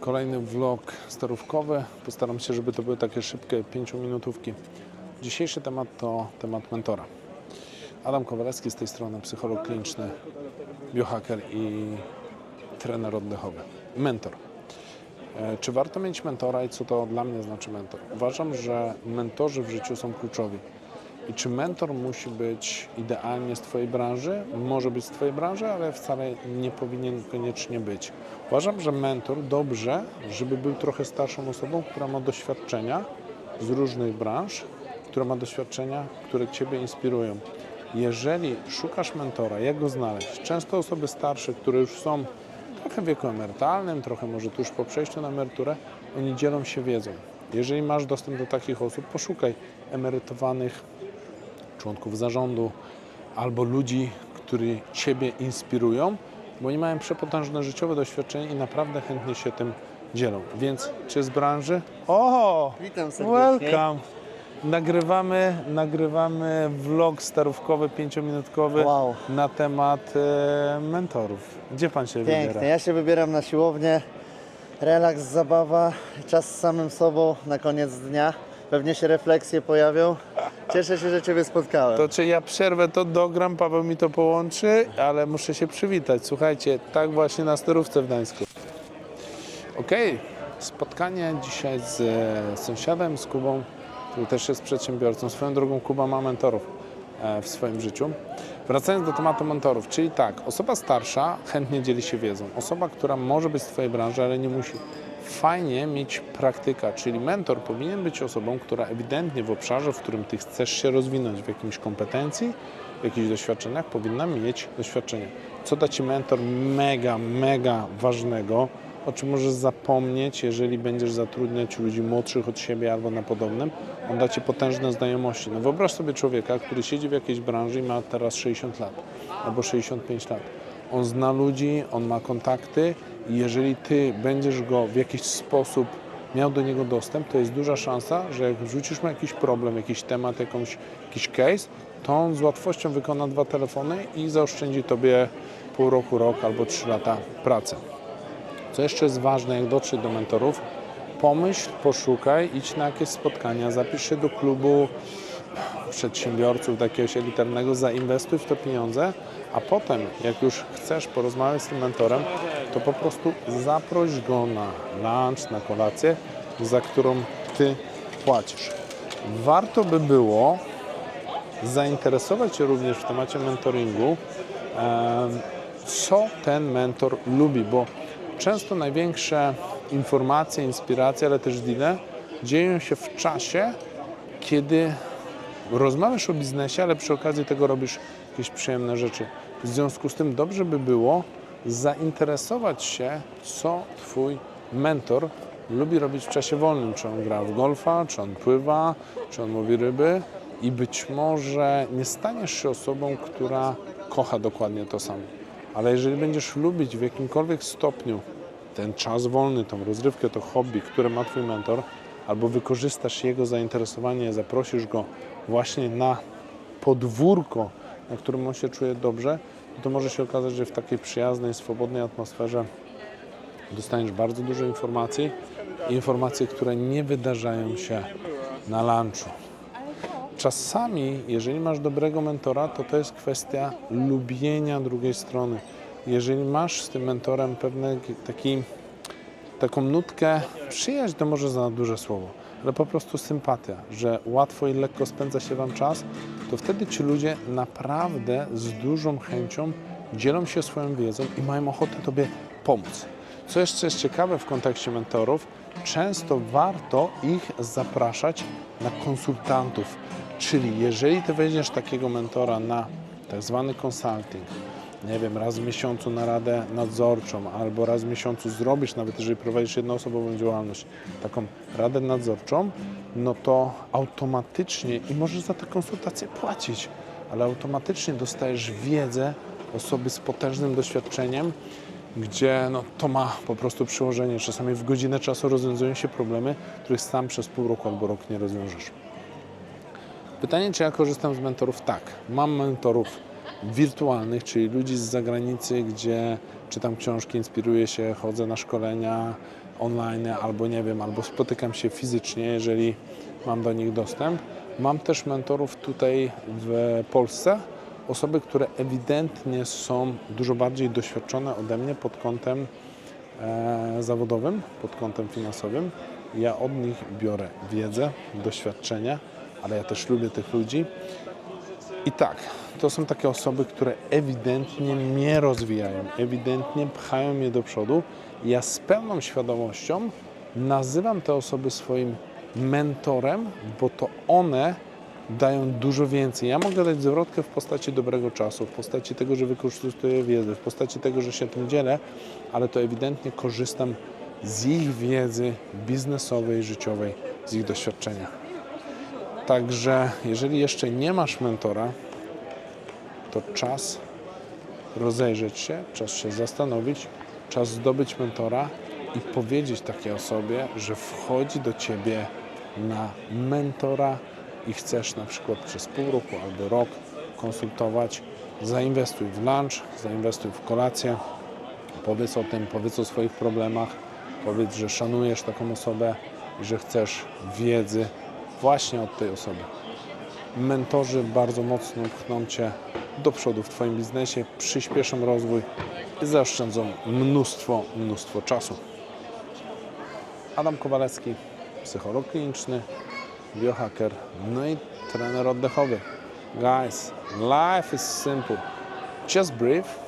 Kolejny vlog starówkowy. Postaram się, żeby to były takie szybkie 5-minutówki. Dzisiejszy temat to temat mentora. Adam Kowalewski z tej strony, psycholog kliniczny, biohacker i trener oddechowy. Mentor. E, Czy warto mieć mentora i co to dla mnie znaczy mentor? Uważam, że mentorzy w życiu są kluczowi. I czy mentor musi być idealnie z Twojej branży? Może być z Twojej branży, ale wcale nie powinien koniecznie być. Uważam, że mentor dobrze, żeby był trochę starszą osobą, która ma doświadczenia z różnych branż, która ma doświadczenia, które Ciebie inspirują. Jeżeli szukasz mentora, jak go znaleźć? Często osoby starsze, które już są trochę w wieku emerytalnym, trochę może tuż po przejściu na emeryturę, oni dzielą się wiedzą. Jeżeli masz dostęp do takich osób, poszukaj emerytowanych członków zarządu albo ludzi, którzy Ciebie inspirują, bo oni mają przepotężne życiowe doświadczenie i naprawdę chętnie się tym dzielą. Więc czy z branży? O! Witam serdecznie. Welcome! Nagrywamy, nagrywamy vlog starówkowy, pięciominutkowy Wow. na temat e, mentorów. Gdzie Pan się wybiera? Pięknie. Ja się wybieram na siłownię. Relaks, zabawa, czas z samym sobą na koniec dnia. Pewnie się refleksje pojawią. Cieszę się, że Ciebie spotkałem. To czy ja przerwę, to dogram, Paweł mi to połączy, ale muszę się przywitać. Słuchajcie, tak właśnie na sterówce w Gdańsku. Okej, spotkanie dzisiaj z e, sąsiadem, z Kubą, który też jest przedsiębiorcą. Swoją drogą Kuba ma mentorów e, w swoim życiu. Wracając do tematu mentorów, czyli tak, osoba starsza chętnie dzieli się wiedzą. Osoba, która może być z Twojej branży, ale nie musi. Fajnie mieć praktyka, czyli mentor powinien być osobą, która ewidentnie w obszarze, w którym Ty chcesz się rozwinąć w jakimś kompetencji, w jakichś doświadczeniach, powinna mieć doświadczenie. Co da Ci mentor mega, mega ważnego, o czym możesz zapomnieć, jeżeli będziesz zatrudniać ludzi młodszych od siebie albo na podobnym, on da Ci potężne znajomości. No wyobraź sobie człowieka, który siedzi w jakiejś branży i ma teraz 60 lat albo 65 lat. On zna ludzi, on ma kontakty i jeżeli Ty będziesz go w jakiś sposób miał do niego dostęp, to jest duża szansa, że jak wrzucisz mu jakiś problem, jakiś temat, jakąś, jakiś case, to on z łatwością wykona dwa telefony i zaoszczędzi Tobie pół roku, rok albo trzy lata pracy. Co jeszcze jest ważne, jak dotrzeć do mentorów, pomyśl, poszukaj, idź na jakieś spotkania, zapisz się do klubu przedsiębiorców, do jakiegoś elitarnego, zainwestuj w to pieniądze, a potem, jak już chcesz porozmawiać z tym mentorem, to po prostu zaproś go na lunch, na kolację, za którą Ty płacisz. Warto by było zainteresować się również w temacie mentoringu, co ten mentor lubi, bo często największe informacje, inspiracje, ale też deale dzieją się w czasie, kiedy rozmawiasz o biznesie, ale przy okazji tego robisz jakieś przyjemne rzeczy. W związku z tym dobrze by było zainteresować się, co Twój mentor lubi robić w czasie wolnym. Czy on gra w golfa, czy on pływa, czy on łowi ryby i być może nie staniesz się osobą, która kocha dokładnie to samo. Ale jeżeli będziesz lubić w jakimkolwiek stopniu ten czas wolny, tą rozrywkę, to hobby, które ma Twój mentor, albo wykorzystasz jego zainteresowanie, zaprosisz go właśnie na podwórko, na którym on się czuje dobrze, to może się okazać, że w takiej przyjaznej, swobodnej atmosferze dostaniesz bardzo dużo informacji, informacji, które nie wydarzają się na lunchu. Czasami, jeżeli masz dobrego mentora, to to jest kwestia lubienia drugiej strony. Jeżeli masz z tym mentorem pewne taki, taką nutkę, przyjaźń to może za duże słowo, ale po prostu sympatia, że łatwo i lekko spędza się Wam czas, to wtedy ci ludzie naprawdę z dużą chęcią dzielą się swoją wiedzą i mają ochotę Tobie pomóc. Co jeszcze jest ciekawe w kontekście mentorów, często warto ich zapraszać na konsultantów. Czyli jeżeli Ty weźmiesz takiego mentora na tak zwany consulting, nie wiem, raz w miesiącu na radę nadzorczą, albo raz w miesiącu zrobisz, nawet jeżeli prowadzisz jednoosobową działalność, taką radę nadzorczą, no to automatycznie, i możesz za tę konsultację płacić, ale automatycznie dostajesz wiedzę osoby z potężnym doświadczeniem, gdzie no, to ma po prostu przełożenie. Czasami w godzinę czasu rozwiązują się problemy, których sam przez pół roku albo rok nie rozwiążesz. Pytanie, czy ja korzystam z mentorów? Tak. Mam mentorów wirtualnych, czyli ludzi z zagranicy, gdzie czytam książki, inspiruję się, chodzę na szkolenia online albo nie wiem, albo spotykam się fizycznie, jeżeli mam do nich dostęp. Mam też mentorów tutaj w Polsce, osoby, które ewidentnie są dużo bardziej doświadczone ode mnie pod kątem e, zawodowym, pod kątem finansowym. Ja od nich biorę wiedzę, doświadczenia, ale ja też lubię tych ludzi. I tak, to są takie osoby, które ewidentnie mnie rozwijają, ewidentnie pchają mnie do przodu. Ja z pełną świadomością nazywam te osoby swoim mentorem, bo to one dają dużo więcej. Ja mogę dać zwrotkę w postaci dobrego czasu, w postaci tego, że wykorzystuję wiedzę, w postaci tego, że się tym dzielę, ale to ewidentnie korzystam z ich wiedzy biznesowej, życiowej, z ich doświadczenia. Także jeżeli jeszcze nie masz mentora, to czas rozejrzeć się, czas się zastanowić, czas zdobyć mentora i powiedzieć takiej osobie, że wchodzi do ciebie na mentora i chcesz na przykład przez pół roku albo rok konsultować. Zainwestuj w lunch, zainwestuj w kolację, powiedz o tym, powiedz o swoich problemach, powiedz, że szanujesz taką osobę i że chcesz wiedzy właśnie od tej osoby. Mentorzy bardzo mocno pchną Cię do przodu w Twoim biznesie, przyspieszą rozwój i zaoszczędzą mnóstwo, mnóstwo czasu. Adam Kowalewski, psycholog kliniczny, biohacker, no i trener oddechowy. Guys, life is simple. Just breathe